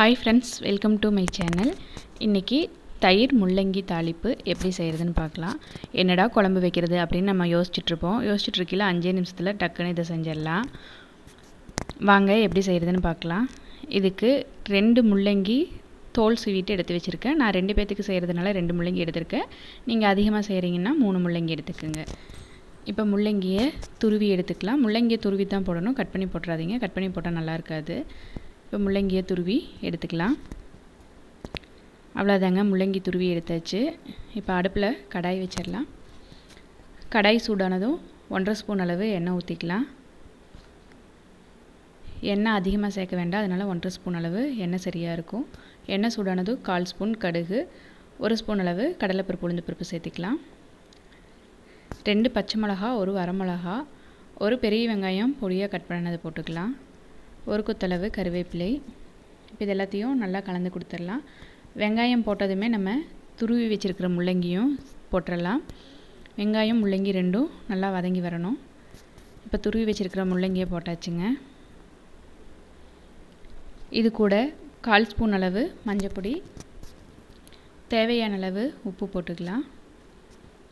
Hi friends welcome to my channel இன்றைக்கி தயிர் முள்ளங்கி தாளிப்பு எப்படி செய்கிறதுன்னு பார்க்கலாம். என்னடா குழம்பு வைக்கிறது அப்படின்னு நம்ம யோசிச்சுட்ருப்போம். யோசிச்சுட்ருக்கையில் அஞ்சே நிமிஷத்தில் டக்குன்னு இதை செஞ்சிடலாம். வாங்க எப்படி செய்கிறதுன்னு பார்க்கலாம். இதுக்கு ரெண்டு முள்ளங்கி தோல் சீவிட்டு எடுத்து வச்சுருக்கேன். நான் ரெண்டு பேர்த்துக்கு செய்கிறதுனால ரெண்டு முள்ளங்கி எடுத்திருக்கேன். நீங்கள் அதிகமாக செய்கிறீங்கன்னா மூணு முள்ளங்கி எடுத்துக்கோங்க. இப்போ முள்ளங்கியை துருவி எடுத்துக்கலாம். முள்ளங்கியை துருவி தான் போடணும். கட் பண்ணி போட்டுறாதீங்க. கட் பண்ணி போட்டால் நல்லா இருக்காது. இப்போ முள்ளங்கியை துருவி எடுத்துக்கலாம். அவ்வளோதாங்க முள்ளங்கி துருவி எடுத்தாச்சு. இப்போ அடுப்பில் கடாய் வச்சிடலாம். கடாய் சூடானதும் ஒன்றரை ஸ்பூன் அளவு எண்ணெய் ஊற்றிக்கலாம். எண்ணெய் அதிகமாக சேர்க்க வேண்டாம் அதனால் ஒன்றரை ஸ்பூன் அளவு எண்ணெய் சரியாக இருக்கும். எண்ணெய் சூடானதும் கால் ஸ்பூன் கடுகு ஒரு ஸ்பூன் அளவு கடலைப்பருப்பு உளுந்து பருப்பு சேர்த்துக்கலாம். ரெண்டு பச்சை மிளகா ஒரு வரமிளகா ஒரு பெரிய வெங்காயம் பொடியாக கட் பண்ணது போட்டுக்கலாம். ஒரு கொத்தளவு கருவேப்பிலை இப்போ இது எல்லாத்தையும் நல்லா கலந்து கொடுத்துடலாம். வெங்காயம் போட்டதுமே நம்ம துருவி வச்சுருக்கிற முள்ளங்கியும் போட்டுடலாம். வெங்காயம் முள்ளங்கி ரெண்டும் நல்லா வதங்கி வரணும். இப்போ துருவி வச்சுருக்கிற முள்ளங்கியை போட்டாச்சுங்க. இது கூட கால் ஸ்பூன் அளவு மஞ்சப்பொடி தேவையான அளவு உப்பு போட்டுக்கலாம்.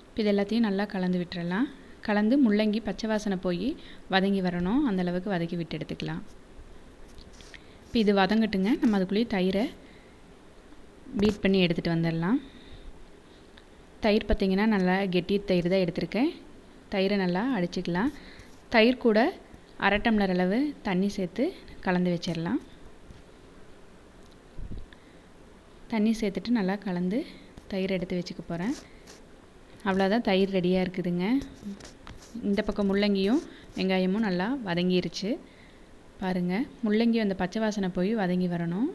இப்போ இது எல்லாத்தையும் நல்லா கலந்து விட்டுறலாம். கலந்து முள்ளங்கி பச்சை வாசனை போய் வதங்கி வரணும். அந்தளவுக்கு வதக்கி விட்டு எடுத்துக்கலாம். இப்போ இது வதங்கட்டுங்க. நம்ம அதுக்குள்ளேயே தயிரை பீட் பண்ணி எடுத்துகிட்டு வந்துடலாம். தயிர் பார்த்திங்கன்னா நல்லா கெட்டி தயிர் தான் எடுத்திருக்கேன். தயிரை நல்லா அடிச்சுக்கலாம். தயிர் கூட அரை டம்ளர் அளவு தண்ணி சேர்த்து கலந்து வச்சிடலாம். தண்ணி சேர்த்துட்டு நல்லா கலந்து தயிர் எடுத்து வச்சுக்க போகிறேன் அவ்வளோதான் தயிர் ரெடியாக இருக்குதுங்க. இந்த பக்கம் முள்ளங்கியும் வெங்காயமும் நல்லா வதங்கிருச்சு. பாருங்கள் முள்ளங்கி அந்த பச்சை வாசனை போய் வதங்கி வரணும்.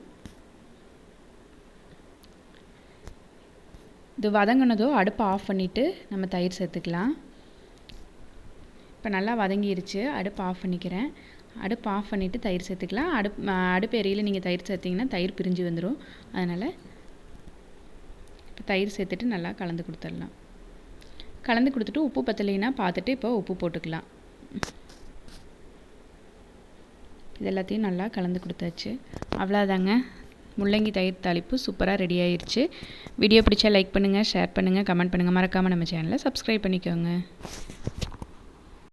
இது வதங்கினதோ அடுப்பை ஆஃப் பண்ணிவிட்டு நம்ம தயிர் சேர்த்துக்கலாம். இப்போ நல்லா வதங்கிருச்சு. அடுப்பு ஆஃப் பண்ணிக்கிறேன். அடுப்பு ஆஃப் பண்ணிவிட்டு தயிர் சேர்த்துக்கலாம். அடுப்பு அடுப்பு எரியில் நீங்கள் தயிர் சேர்த்திங்கன்னா தயிர் பிரிஞ்சு வந்துடும் அதனால் இப்போ தயிர் சேர்த்துட்டு நல்லா கலந்து கொடுத்துடலாம். கலந்து கொடுத்துட்டு உப்பு பத்தலைன்னா பார்த்துட்டு இப்போ உப்பு போட்டுக்கலாம். இது எல்லாத்தையும் நல்லா கலந்து கொடுத்தாச்சு. அவ்வளோதாங்க முள்ளங்கி தயிர் தாளிப்பு சூப்பராக ரெடி ஆயிடுச்சு வீடியோ பிடிச்சா லைக் பண்ணுங்கள் ஷேர் பண்ணுங்கள் கமெண்ட் பண்ணுங்கள் மறக்காமல் நம்ம சேனலை சப்ஸ்கிரைப் பண்ணிக்கோங்க.